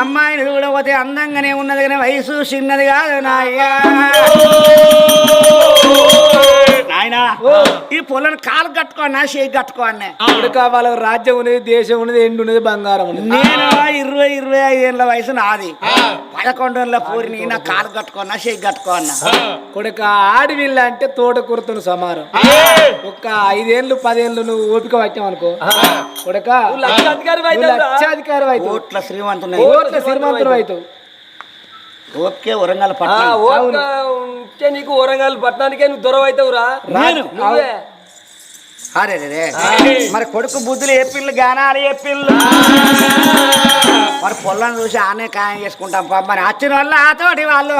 అమ్మాయిని చూడబోతే అందంగానే ఉన్నది కానీ వయసు చిన్నది కాదు నాయ్యా నాయనా ఈ పొలం కాలు కట్టుకోనా చేయి కట్టుకోనే కొడుక వాళ్ళకి రాజ్యం ఉన్నది దేశం ఉన్నది ఎండు ఉన్నది బంగారం ఉన్నది. నేను ఇరవై ఇరవై ఐదేళ్ళ వయసు నాది. పదకొండేళ్ళ పూరిని నా కాలు కట్టుకోనా చేయి కట్టుకోనా కొడుక ఆడవిల్ల అంటే తోట కూరతో సమానం ఒక్క ఐదేళ్ళు పదేళ్ళు నువ్వు ఓపిక పట్టావు అనుకో. కొడుక శ్రీమంతున్నాయి కోట్ల శ్రీమంతుడు అవుతావు. ఓకే వరంగల్ ఓపిక ఉంటే నీకు వరంగల్ పట్టణానికే నువ్వు దూరం అవుతావురా నువ్వే అరే రే మరి కొడుకు బుద్ధులు ఏ పిల్లు గానాలు ఏ పిల్లు మరి పొలం చూసి ఆనే ఖాయం చేసుకుంటాం పాప మరి వచ్చిన వాళ్ళు ఆ తోటి వాళ్ళు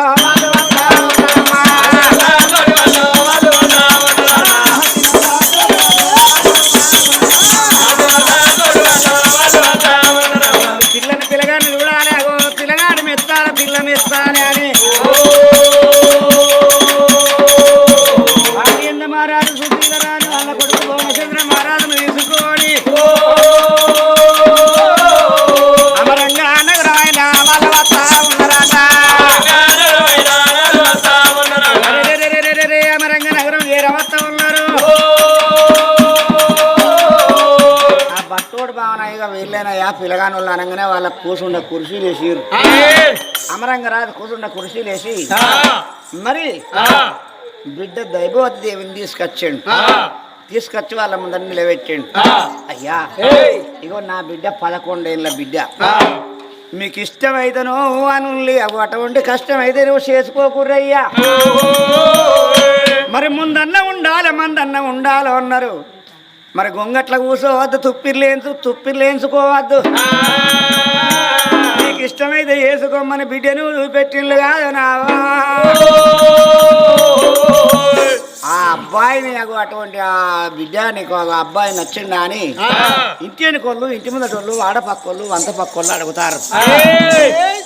పిల్లగాని వాళ్ళు అనగానే వాళ్ళ కూసుండ కుర్చీలు వేసిరు అమరంగరాజు కూసుండ కుర్చీలు వేసి మరి బిడ్డ దైవవతి దేవిని తీసుకొచ్చాడు తీసుకొచ్చి వాళ్ళ ముందర నిలబెట్టాడు. అయ్యా ఇగో నా బిడ్డ పదకొండేళ్ళ బిడ్డ. మీకు ఇష్టమైతేనో అనుల్లి అటువంటి కష్టమైతే నువ్వు చేసుకోకుర్రయ్యా. మరి ముందన్న ఉండాలి మందన్న ఉండాలి అన్నారు. మరి గొంగట్ల కూర్చోవద్దు తుప్పిర్లేంచు తుప్పిర్లేంచుకోవద్దు నీకు ఇష్టమైతే వేసుకోమని బిడ్డను చూపెట్టిండ్లు కాదు నావా. ఆ అబ్బాయిని నాకు అటువంటి ఆ బిడ్డ నీకు ఆ అబ్బాయి నచ్చిందా అని ఇంటి వెనుకోళ్ళు ఇంటి ముందటోళ్ళు ఆడపక్కోళ్ళు వంత పక్కోళ్ళు అడుగుతారు.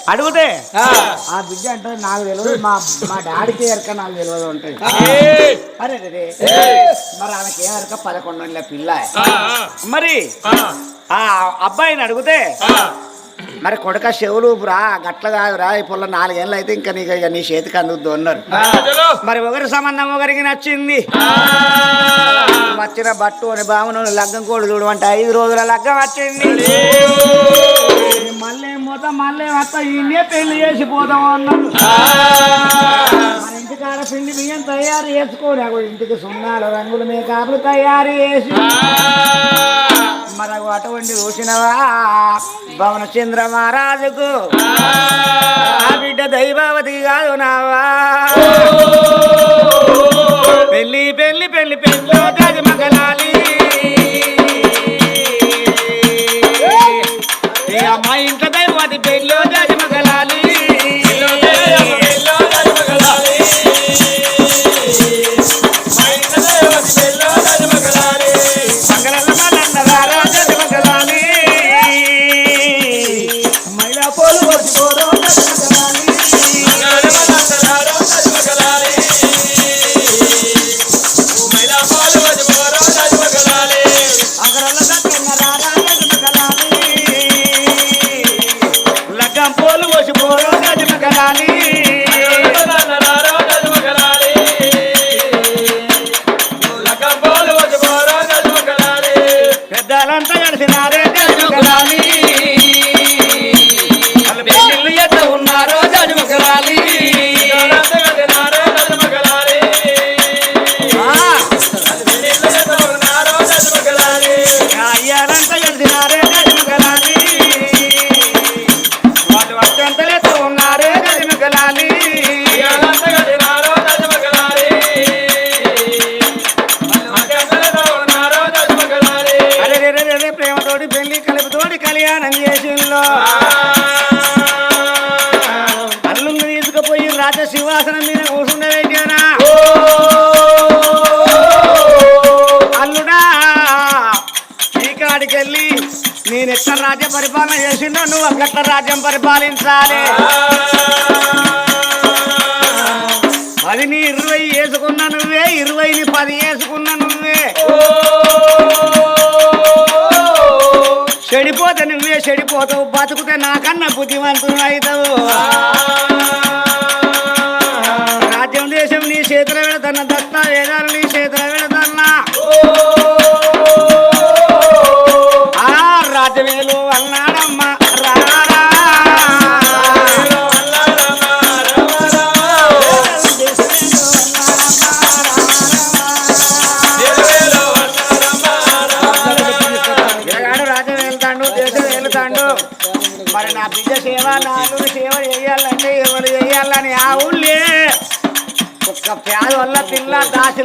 అడిగితే ఆ. బిడ్డ అంటే నాకు తెలియదు మా మా డాడీకి ఎరక నాకు తెలియదు ఉంటాయి అరే రే మరి ఆమెకి ఏం ఎరక? పదకొండు పిల్ల. మరి ఆ. అబ్బాయిని అడిగితే మరి కొడుక చెవులు రా గట్ల కాదురా ఈ పొల్ల నాలుగేళ్ళు అయితే ఇంకా నీకు ఇక నీ చేతికి అందుద్దు అన్నారు. మరి ఒకరి సంబంధం ఒకరికి నచ్చింది. వచ్చిన బట్టు అని బామును లగ్గం కోడు చూడు అంటే ఐదు రోజుల లగ్గం వచ్చింది. మళ్ళీ మొత్తం మళ్ళీ మొత్తం ఇన్నే పెళ్ళి చేసి పోదాం అన్నారు. మన ఇంటికాడ పిండి బియ్యం తయారు చేసుకోని అగో ఇంటికి సున్నాలు రంగులు మేకాపులు తయారు చేసి. మనకు అటువంటి చూసినవా? భవనచంద్ర మహారాజుకు ఆ బిడ్డ దైవావతి కాదు నావా పెళ్ళి పెళ్ళి పెళ్ళి గది మగలాలి కళ్యాణం చేసిందో అల్లుంగు తీసుకుపోయి రాజ సింహాసనం మీద కూర్చుండబెట్టానా అల్లుడా ఈ కాడికి వెళ్ళి నేను ఎట్లా రాజ్య పరిపాలన చేసిందో నువ్వు అక్కడ రాజ్యం పరిపాలించాలి. పదిని ఇరవై వేసుకున్న నువ్వే ఇరవైని పది వేసుకున్నా చెడిపోతావు బతుకుతే నాకన్నా బుద్ధిమంతుడు అవుతావు రాజ్యం దేశం నీ చేతుల పెడతన్న దత్త వేదాలు నీ చేతుల పెడతన్నా ఆ రాజవేలు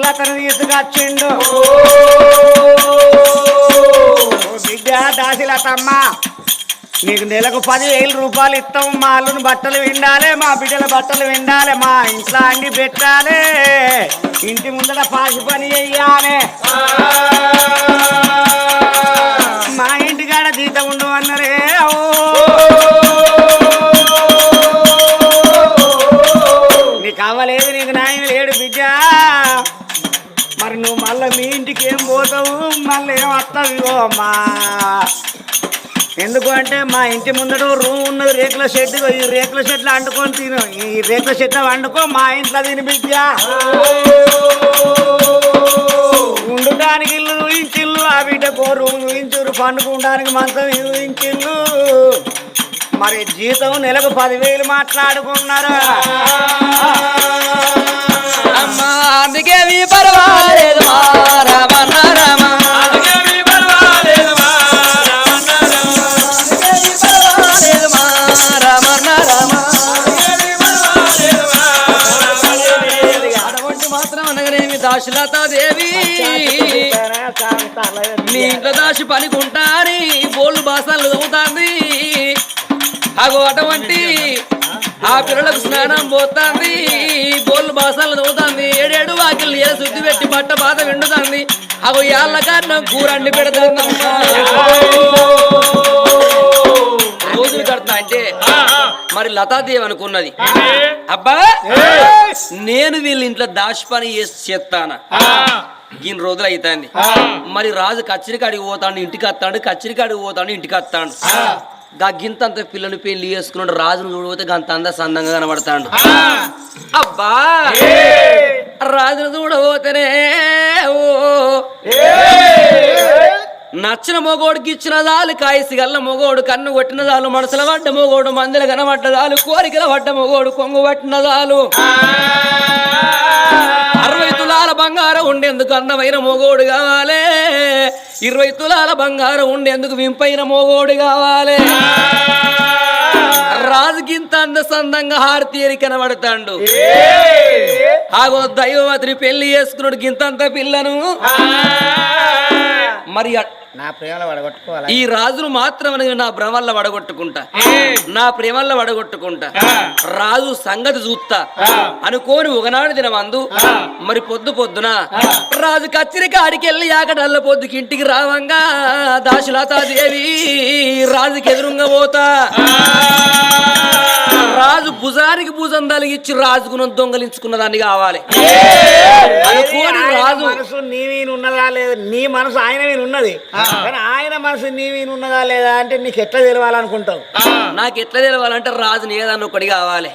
దాసిలా తను తీసుకొచ్చిండు ఓ! బిడ్డ దాసిలతమ్మ నీకు నెలకు పదివేల రూపాయలు ఇస్తాం మా అల్లుని బట్టలు విండాలి మా బిడ్డల బట్టలు విండాలి మా ఇంట్లో అన్ని పెట్టాలి. ఇంటి ముందర పాసి పని చెయ్యాలి. మా ఇంటికాడ జీతం ఉండు అన్నరే ఓ. మీ ఇంటికి ఏం పోతావు? మళ్ళీ ఏం వస్తావు? ఇగో అమ్మా. ఎందుకంటే మా ఇంటి ముందర రూమ్ ఉన్నది రేకుల షెడ్. ఈ రేకుల షెడ్లో వండుకొని తిను. ఈ రేకుల షెడ్లో వండుకో మా ఇంట్లో తిని బిడ్డ ఉండటానికి ఇల్లు ఊహించిల్లు ఆ బిడ్డకు రూమ్ ఊహించురు పండుకోవడానికి మంచం ఊహించిల్లు మరి జీతం నెలకు పదివేలు మాట్లాడుకున్నారు? అమ్మా అందుకే మీ పర్వాలేదు మా రమణ ఇంట్లో దాచి పనికుంటాని బోళ్ళు బాసాలు చదువుతాంది అగో అటువంటి ఆ పిల్లలకు స్నానం పోతాంది. బోళ్ళు బాసాలు పెట్టి బట్ట బాధ విండుతాంది. అగో ఏళ్ళ కారణం కూరండి పెడతాందమ్మా రోజులు కడుతున్నా అంటే మరి లతాదేవి అనుకున్నది. అబ్బా నేను వీళ్ళ ఇంట్లో దాచి పని చేసి చేస్తానా ఇన్ని రోజులు అవుతాంది మరి రాజు కచ్చరికాడికి పోతాడు ఇంటికి వస్తాడు కచ్చరికాడికి పోతాడు ఇంటికి వస్తాడు. గా గింతంత పిల్లని పెళ్ళి చేసుకున్నాడు రాజును చూడబోతే గంత అంద సందంగా కనబడతాడు అబ్బా! రాజును చూడబోతేనే ఓ నచ్చిన మొగోడికి ఇచ్చిన దాలు కాయసి గల్ల మొగోడు కన్ను కొట్టిన దాలు మనసుల పడ్డ మొగోడు మందుల కనబడ్డ దాలు కోరికల పడ్డ మొగోడు కొంగు పట్టిన దాలు. అరవై తులాల బంగారం ఉండేందుకు అందమైన మొగోడు కావాలి. ఇరవై తులాల బంగారం ఉండేందుకు వింపైన మొగోడు కావాలి. రాజుకింత అందసందంగా హారతీయరి కనబడతాడు. ఆగో దైవవతిని పెళ్ళి చేసుకున్నాడు గింతంత పిల్లను. మరి నా ప్రేమలో పడగొట్టుకోవాలి ఈ రాజును మాత్రం నా భ్రమల్ల వడగొట్టుకుంటా. నా ప్రేమల్ల వడగొట్టుకుంటా. రాజు సంగతి చూస్తా. అనుకోని ఒకనాడు దినమందు మరి పొద్దు పొద్దున రాజు కచ్చిరికి ఆడికెళ్ళి యాకడల్ల పొద్దుకి ఇంటికి రావంగా దాశలతాదేవి రాజుకి ఎదురుంగా పోతా. రాజు భుజానికి భుజం తలిగిచ్చి రాజుకున్న దొంగలించుకున్న దాన్ని కావాలి. అనుకోని రాజు మనసు నీ ఉన్నదా లేదా? నీ మనసు ఆయన మీద ఉన్నది కానీ ఆయన మనసు నీ మీద ఉన్నదా లేదా అంటే నీకు ఎట్లా తెలవాలనుకుంటావు? నాకు ఎట్లా తెలవాలంటే రాజుని ఏదన్నా ఒకటి కావాలి.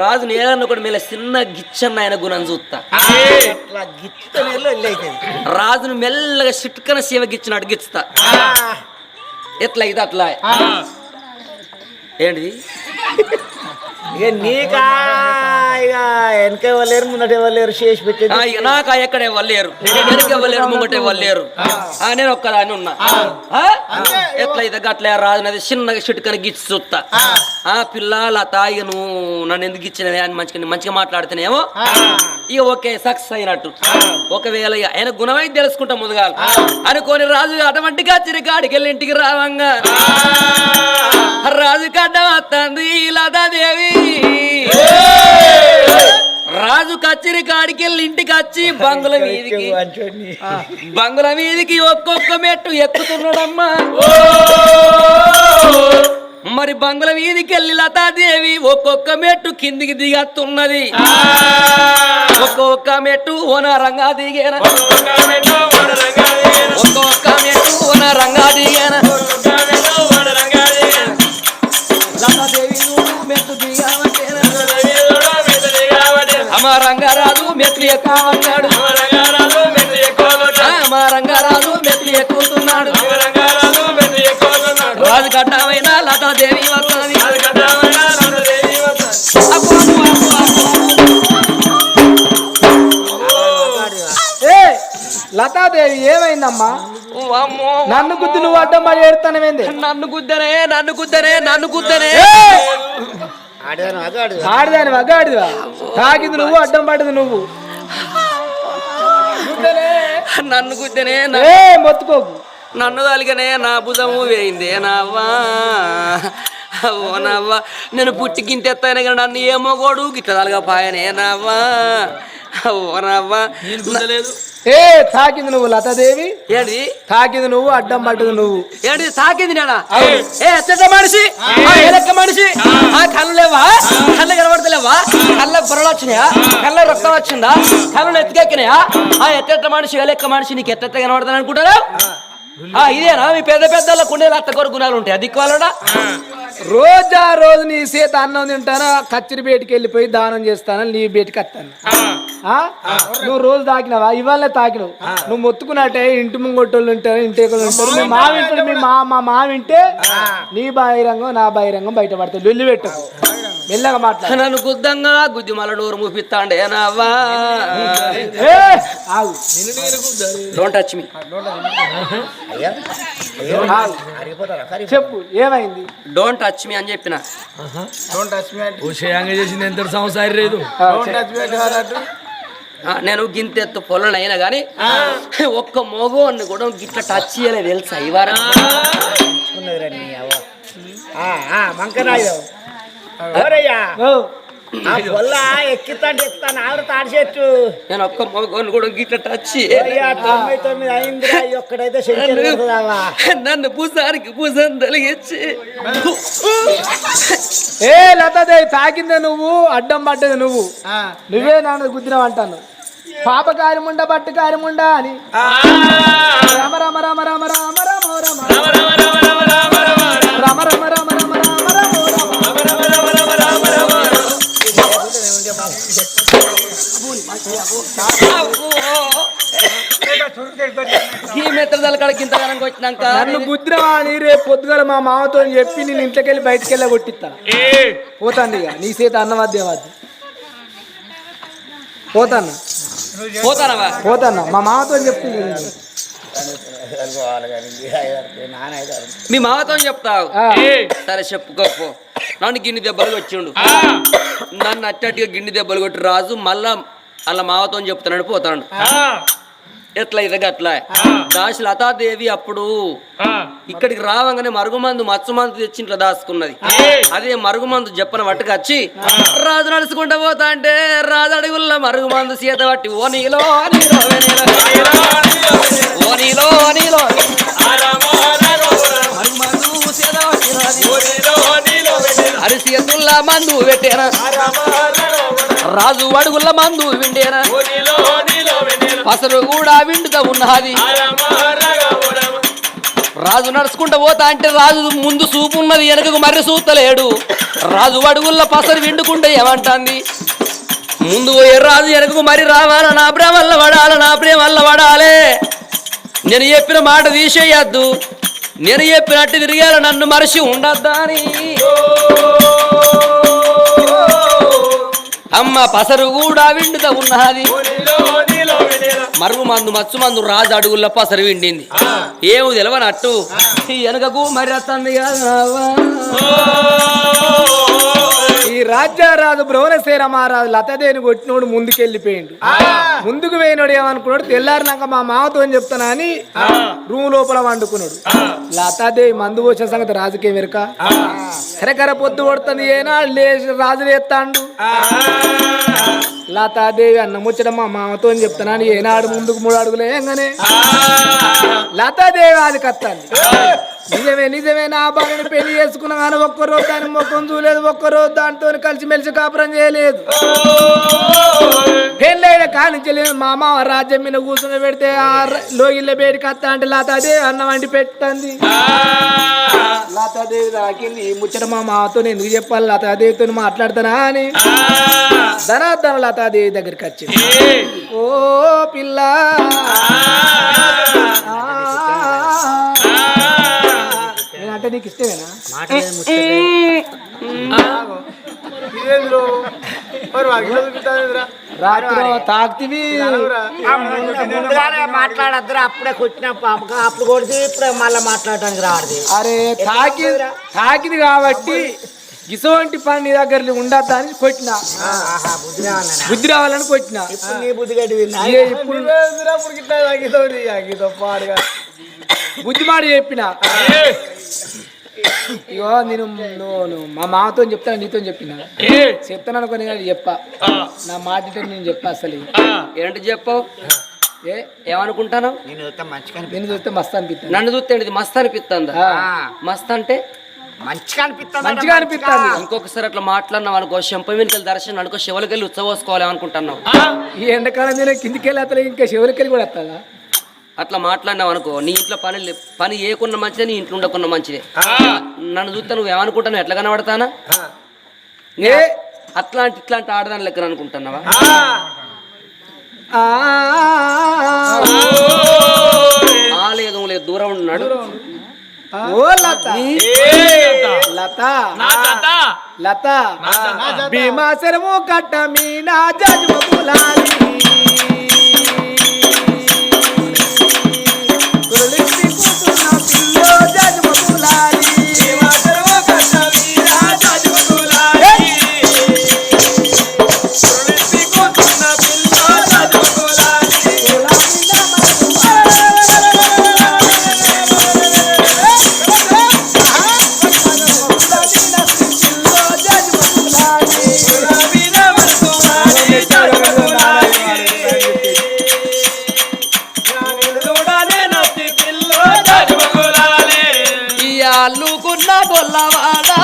రాజుని ఏదన్నా ఒకటి మీద చిన్న గిచ్చన్న ఆయన గుణం చూస్తా. అట్లా రాజును మెల్లగా చిట్కన సేవ గిచ్చినట్టు గిచ్చుతా. ఎట్లా ఇది అట్లా. ఏంటిది? ఇక నీకా ఇక వెనక ఇవ్వలేరు ముందట ఇవ్వలేరు చేసి పెట్టేది. నాకు ఆ ఎక్కడ ఇవ్వలేరు వెనక ఇవ్వలేరు ముంగట ఇవ్వలేరు ఆ, నేను ఒక్కదాన్ని ఉన్నా. ఆ? ఎట్లా ఇది అట్లా రాజు అది చిన్నగా చిట్కన గిచ్చి చూస్తా ఆ. పిల్ల లత ఇక నువ్వు నన్ను ఎందుకు ఇచ్చినవి అని మంచిగా మంచిగా మాట్లాడుతున్నాయేమో ఇక ఓకే సక్సెస్ అయినట్టు. ఒకవేళ ఆయన గుణమైతే తెలుసుకుంటాం ముందుగా అనుకోని రాజు అటువంటి కచ్చిరి కాడికి వెళ్ళి ఇంటికి రావంగా. రాజు కడ్డ వస్తుంది లతాదేవి. రాజు కచ్చిరి కాడికి వెళ్ళి ఇంటికి వచ్చి బంగుల మీదికి. బంగుల మీదికి ఒక్కొక్క మెట్టు ఎక్కుతున్నాడమ్మా. మరి బంగుల మీదికి వెళ్ళి లతాదేవి ఒక్కొక్క మెట్టు కిందికి దిగత్తున్నది ఒక్కొక్క మెట్టు ఓన రంగా దిగేన? ఒక్కొక్క మెట్టు ఓన రంగా దిగేన? అమ్మ రంగారాజు మెట్లు ఎక్కుతున్నాడు అమ్మ రంగారాజు మెట్లు ఎక్కుతున్నాడు. రాజు కట్టమైన లతాదేవి వస్తుంది. లతాదేవి ఏమైందమ్మా. నన్ను గుద్దు నువ్వు అడ్డం పడి ఏడుతానమేంది నన్ను గుద్దనే నన్ను గుద్దనే నన్ను గుద్దనే. ఆడిదాని మగాడిదివా తాకింది నువ్వు అడ్డం పడ్డది నువ్వు. నన్ను గుద్దనే న- ఏ మొత్తుకోకు. నన్ను తలిగనే నా భుజము వేయిందే నావ్వా ఓ నవ్వా నేను పుట్టి గింతెత్తాను కానీ నన్ను ఏమో గోడు గిట్ట తలగా పాయనే నావ్వా? ఓ నవ్వా. ఏ తాకింది నువ్వు లతాదేవి? ఏంటి? తాకింది నువ్వు అడ్డం పడ్డది నువ్వు. ఏంటి? తాకింది నేనా? ఏ మనిషి? ఆ. ఏ లెక్క మనిషి? ఆ. కళ్ళు లేవా? కళ్ళు కనబడతలేవా? కళ్ళ పొరలు వచ్చినాయా? కళ్ళ రక్తం వచ్చిందా? కళ్ళు ఎత్తుకెక్కినాయా ఆ ఎత్తెట్ట మనిషి ఏ లెక్క మనిషి నీకు ఎత్తెత్త కనబడతాను అనుకుంటారా ఇదేనా? మీ పెద్ద పెద్దల కుండేలు అత్త కొరకు గుణాలు ఉంటాయి. అది దిక్కువాలడా రోజా రోజు నీ చేత అన్నం తింటానా? కచ్చిరి బేటికి వెళ్ళిపోయి దానం చేస్తాను? నీ బేటికి వస్తాను ఆ? నువ్వు రోజు తాకినావా? ఇవాళ తాకినావు. నువ్వు మొత్తుకున్నట్టే ఇంటి ముంగొట్టోళ్ళు ఉంటారు ఇంటి ఉంటారు. మీ మామ వింటాడు మీ మా మా మామ వింటే నీ బహిరంగం నా బహిరంగం బయట పడతాయి లొల్లి పెట్టకు. మెల్లగా మాట్లాడు. నన్ను గుద్దంగా గుద్ది మళ్ళీ నోరు మూపిస్తాండే డోంట్ టచ్ మీ. చెప్పు ఏమైంది? డోంట్ టచ్ మీ అని చెప్పిన. చేసింది ఎంత సంవత్సరం లేదు. నేను గింతెత్తు పొలం అయినా కానీ ఒక్క మోగోన్ని కూడా గిట్ల టచ్ చేయలేదు తెలుసా ఈ వారం? మంకరాయు ఎవరయ్యా ఆ పొల్ల ఎక్కితాంటే ఎక్కుతాను ఆవిడ తాడి చెట్టు నేను ఒక్క మోగోన్ని కూడా గిట్ల టచ్ తొంభై తొమ్మిది అయిందిరా ఈ ఒక్కడైతే? నన్ను భుజానికి భుజం తలిగించి ఏ లతాదేవి తాకిందే నువ్వు అడ్డం పడ్డది నువ్వు నువ్వే నన్ను గుద్దినావు అంటాను పాప కారిముండ బట్టు కారిముండ అని రామ రామ రామ రామ రామ రామ రామ రామ రామ రామ ఈ మెత్తదల కాడికి ఇంతగానం వచ్చినాక నన్ను గుద్దినవా అని రేపు పొద్దుగల మా మామతో చెప్పి నేను ఇంట్లోకి వెళ్ళి బయటికి వెళ్ళి కొట్టిస్తా పోతాను ఇక. నీ చేత అన్నవాద్యవాది పోతాను. పోతానవా పోతాను. మా మామతో అయితే మీ మామతో చెప్తావు. సరే చెప్పుకోపో నన్ను గిన్నె దెబ్బలు వచ్చిండు నన్ను అట్టట్టుగా గిన్నె దెబ్బలు కొట్టి రాజు మళ్ళా అలా మావతో చెప్తున్నాడు పోతాడు ఎట్లా ఇదగా అట్లా దాసి లతాదేవి అప్పుడు ఇక్కడికి రావంగానే మరుగుమందు మత్స్యమందు తెచ్చి ఇంట్లో దాచుకున్నది అదే మరుగుమందు చెప్పన పట్టుకొచ్చి రాజు నడుచుకుంటా పోతా అంటే రాజు అడుగుల్లో మరుగుమందు సీత పట్టి ఓ నీలో మందు పెట్టేనా? రాజు అడుగుల మందు విండేనా? పసరు కూడా విండుగా ఉన్నది. రాజు నడుచుకుంటూ పోతా అంటే రాజు ముందు చూపు ఉన్నది వెనకకు మర్రి చూస్తలేడు రాజు అడుగుల్లో పసరు విండుకుంటే ఏమంటుంది? ముందు పోయే రాజు వెనకకు మరి రావాల? నా ప్రేమల్ల పడాల? నా ప్రేమల్ల పడాలే. నేను చెప్పిన మాట తీసేయద్దు. నేను చెప్పినట్టు తిరిగాల నన్ను మరిచి ఉండద్దా అని అమ్మ పసరు కూడా విండుగా ఉన్నది. మరుగు మందు మచ్చు మందు రాజు అడుగుల్లో పసరు విండింది. ఏమి తెలవనట్టు. వెనకకు మరి వస్తుంది కదా. రాజ్యారాజు భువనసేన మహారాజు లతదేని కొట్టినోడు ముందుకు వెళ్ళిపోయిండు ముందుకు పోయినోడు ఏమనుకున్నాడు? తెల్లారినాక మా మామతో చెప్తానా అని రూమ్ లోపల వండుకున్నాడు. లతాదేవి మందు వచ్చిన సంగతి రాజుకే వెనుక? కరకర పొద్దు కొడుతుంది ఏనా లేచి రాజు లేస్తాండు లతాదేవి అన్న ముచ్చట మా మామతో చెప్తానా అని ఏనాడు ముందుకు మూడు అడుగులు లతాదేవి అది కత్తాంది నిజమే నిజమే. నా భార్యను పెళ్ళి చేసుకున్నా కానీ ఒక్క రోజు దాని ముఖం చూడలేదు ఒక్క రోజు దాంతో కలిసి మెలిసి కాపురం చేయలేదు. పెళ్ళైన కానించలేదు మా మామ రాజ్యం మీద కూర్చుని పెడితే ఆ లోగిళ్ళ బయటికి వస్తా అంటే లతాదే అన్నం వండి పెట్టండి లతాదేవి రాకింది ముచ్చట మా మామతో ఎందుకు చెప్పాలి? లతాదేవితో మాట్లాడతానా అని. ధనార్దన లతాదేవి దగ్గరికి వచ్చింది. ఓ పిల్ల. నీకు ఇష్టమేనా? రాత్రి తాక్తివి మాట్లాడద్దురా. అప్పుడే కొట్టిన పాపక అప్పుడు కొడితే ఇప్పుడు మళ్ళీ మాట్లాడటానికి రాదు అరే తాకి తాకింది కాబట్టి గిసోంటి పని నీ దగ్గర ఉండద్దా అని కొట్టిన. బుద్ధి రావాలని కొట్టిన. ఇప్పుడు నీ బుద్ధి గడ్డి విన్నా ఏ ఇప్పుడు బుద్ధి మాట చెప్పిన. ఇగో నేను నువ్వు మా మామతో చెప్తాను నీతో చెప్పిన? చెప్తాను అనుకుని కానీ చెప్పా. నా మాట నేను చెప్పా అసలు. ఏంటి చెప్పావు ఏ ఏమనుకుంటాను? నేను చూస్తే మంచిగా అనిపి- నేను చూస్తే మస్తు అనిపిస్తాను నన్ను చూస్తే ఇది మస్త్ అనిపిస్తుందా మస్త్ అంటే? మంచిగా అనిపిస్తుంది మంచిగా అనిపిస్తుంది ఇంకొకసారి అట్లా మాట్లాడినావు అనుకో శంప వెనుకలు దర్శనం అనుకో శివలకెళ్ళి ఉత్సవోసుకోవాలి అనుకుంటున్నావు ఈ ఎండాకాలం నేను కిందికి వెళ్ళి అతను ఇంకా చివరికి కూడా వస్తుందా అట్లా మాట్లాడినావు అనుకో నీ ఇంట్లో పని పని ఏకున్న మంచిదే నీ ఇంట్లో ఉండకున్న మంచిదే. నన్ను చూస్తే నువ్వు ఏమనుకుంటావు ఎట్లా కనబడతానా? ఏ? అట్లాంటి ఇట్లాంటి ఆడదాని లెక్కన అనుకుంటున్నావా? ఆ, ఆ. లేదు లేదు దూరం ఉన్నాడు. ఓ లత. లత. లత. భీమాసరము కట్ట మీనా జజ్మ కులాలి అల్లుకున్న బొల్లవాడా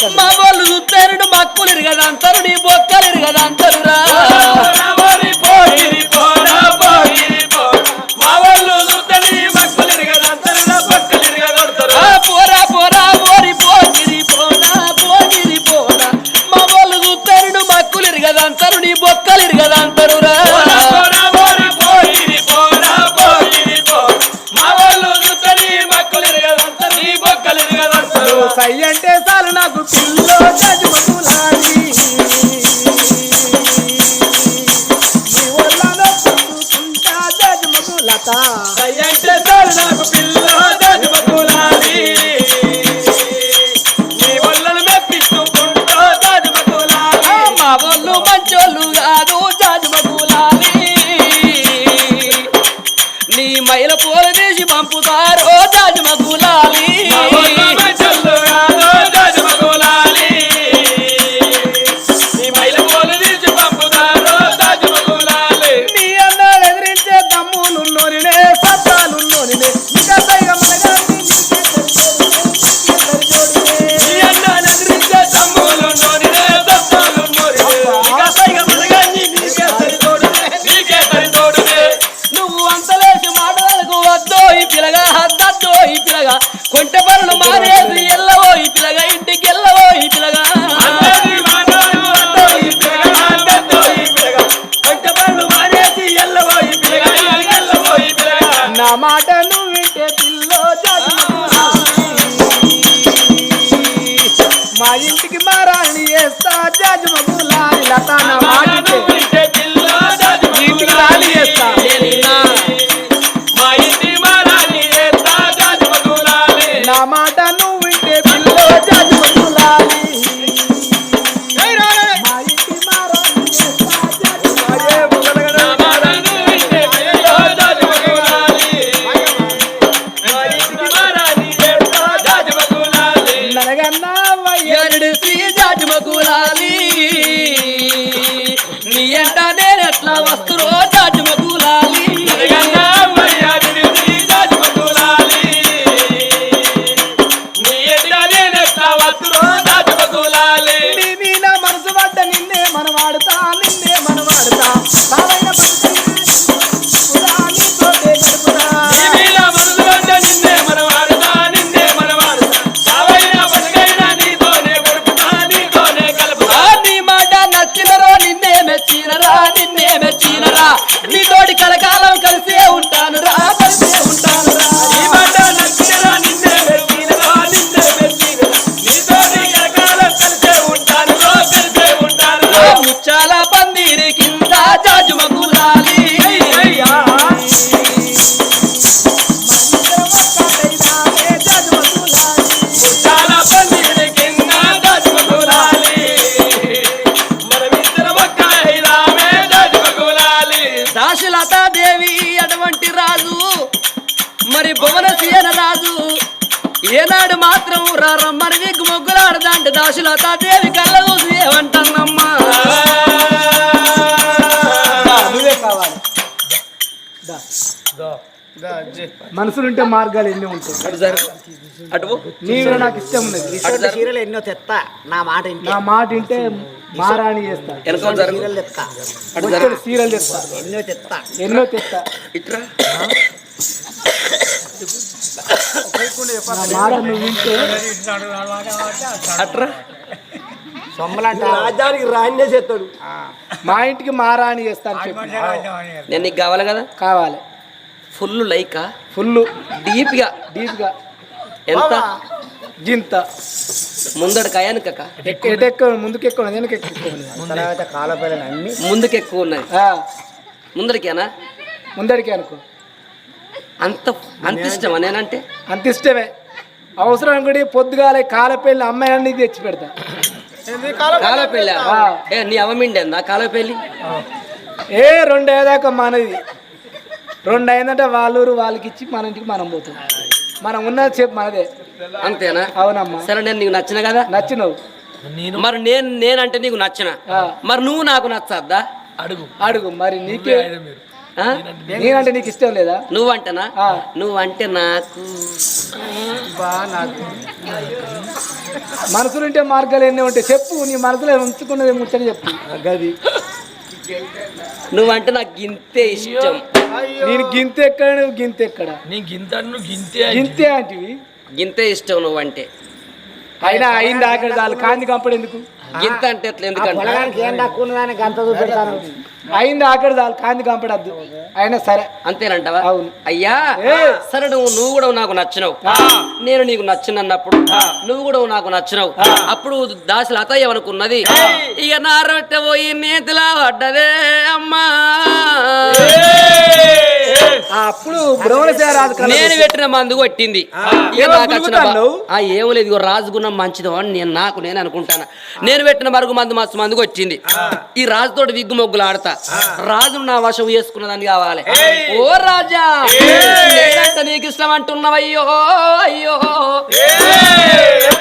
పోడా మా మనసులుంటే మార్గాలు ఎన్ని ఉంటాయి. అటు. నీవు నాకు ఇష్టం ఉన్నది. చీరలు ఎన్నో తెత్తా. నా మాట నా మాట వింటే మారాణి చేస్తా. చీరలు తెత్తా. తెస్తా ఎన్నో తెత్తా. ఎన్నో తెస్తా ఇట్రా. నా మాట నువ్వు వింటే అట్రా. చేస్తాడు. మా ఇంటికి మారాణి చేస్తాను నేను నీకు కావాలి కదా? కావాలి. Full Lyca. ఫుల్ డీప్గా డీప్గా ఎంత గింత. ముందడు కయానికక ఎటు ఎక్కువ ముందుకు ఎక్కువ వెనక ఎక్కువ ఉన్నది. తర్వాత కాలపల్లని అమ్మి ముందుకు ఎక్కువ ఉన్నది ఆ, ముందడికేనా? ముందడికి అనుకో. అంత అంత ఇష్టమా నేనంటే? అంత ఇష్టమే అవసరం అనుకుంటే పొద్దుగాలే కాలపెళ్ళి అమ్మాయిని తెచ్చి పెడతా. కాల పెళ్ళి ఆ. ఏ నీ అవమిండేందా కాల పెళ్ళి ఏ రెండు అయ్యేదాకా మనది. రెండు అయిందంటే వాళ్ళ ఊరు వాళ్ళకి ఇచ్చి మన ఇంటికి మనం పోతాం. మనం ఉన్నది చెప్పు మనదే. అంతేనా? అవునమ్మా. సరే నేను నీకు నచ్చిన కదా? నచ్చినవు. మరి నేను నేనంటే నీకు నచ్చిన. మరి నువ్వు నాకు నచ్చద్దా? అడుగు. మరి నీకే? నేనంటే నీకు ఇష్టం లేదా? నువ్వంటేనా? ఆ. నువ్వంటే నాకు. మనసులుంటే మార్గాలు ఎన్ని ఉంటాయి. చెప్పు నీ మనసులో ఉంచుకున్నది ముచ్చని చెప్పు. గది. నువ్వంటే నాకు ఇంతే ఇష్టం. నేను గింత ఎక్కడ నువ్వు గింత ఎక్కడ? నీ గింత నువ్వు గింతే గింతే అంటివి గింతే ఇష్టం నువ్వంటే. అయినా అయింది ఆకలి చాలు కాంది కంపడు ఎందుకు? గింత అంటే ఎట్లా ఎందుకంటే గంత చూపెడతాను. అయింది ఆకలి చాలు కాంది కంపడద్దు. అయినా సరే. అంతేనంటావా? అవును. అయ్యా. సరే నువ్వు నువ్వు కూడా నాకు నచ్చినావు. నేను నీకు నచ్చినన్నప్పుడు నువ్వు కూడా నాకు నచ్చినావు. అప్పుడు దాసి లత ఏమనుకున్నది ఇక నా రొట్టె పోయి నేతిలా పడ్డదే అమ్మా. అప్పుడు నేను పెట్టిన మందు కొట్టింది. ఏమో లేదు రాజుగుణం మంచిదో అని నేను నాకు నేను అనుకుంటాను. నేను పెట్టిన మరుగు మందు మస్తు మందుకు వచ్చింది ఈ రాజుతోటి విగ్గు మొగ్గులు ఆడతా. రాజును నా వశం చేసుకున్నదాన్ని కావాలి. ఓ రాజా! నీకు ఇష్టం అంటున్నావయ్యో అయ్యో!